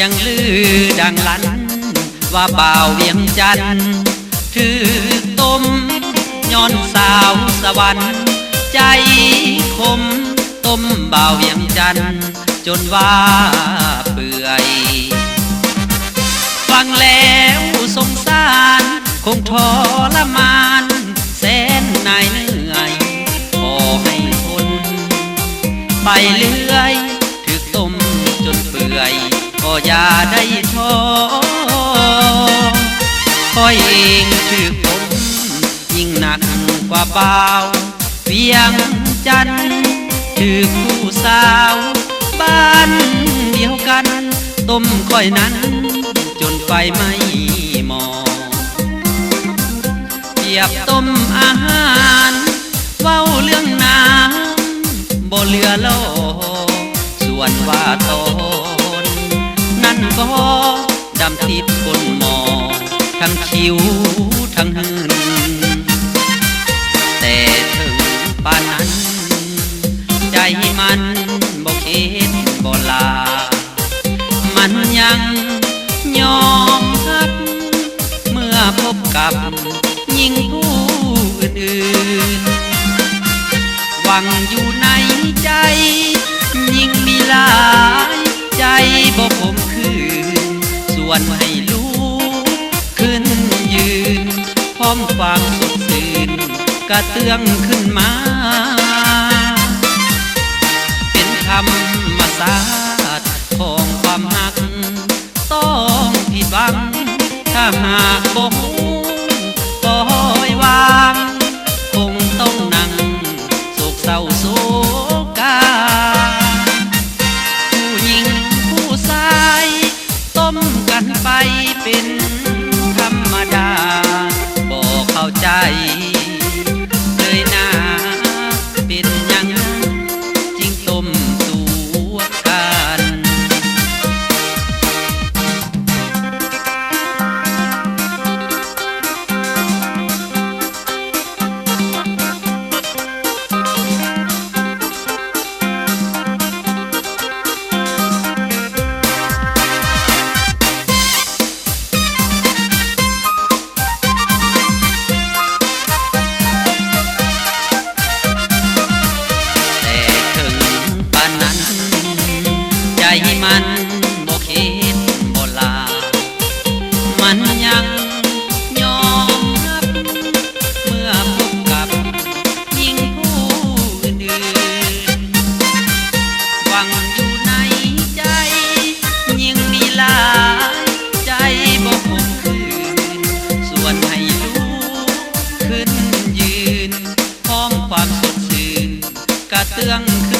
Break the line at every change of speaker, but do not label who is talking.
ยังลือดังลัน ว่าบ่าวเวียงจันทน์ถือต้มย้อนสาวสวรรค์ใจคม ต้มบ่าวเวียงจันจนว่าเปื่อย ฟังแล้วสงสาร คงทรมานแสนนายเหนื่อยขอให้ทนไปเรื่อยถึกต้มจนเปื่อย ก็อย่าได้ท้อคอยเองถึกผมยิ่งหนักกว่าเบาเวียงจันถึกผู้สาว บ้านเดียวกัน ต้มค่อยนั้น จนไฟไม่มองเปียบต้มอาหารเว้าเรื่องน้ำบ่เลือโลส่วนว่าโต ดำทิพย์คนหมอ ทั้งคิ้วทั้งหืนแต่ถึงป่านนั้น ใจมันบ่เข็ดบ่ลา มันยังยอมรับเมื่อพบกับหญิงผู้อื่นๆหวังอยู่ในใจ ยิ่งมีลายใจบ่ผมคืนส่ วนให้ลูกขึ้นยืน พร้อมความสดชื่นกระเตื้องขึ้นมา เป็นธรรมศาสตร์ของความหัก ต้องผิดหวัง ถ้าหากบ่ เข้าใจ sedang ke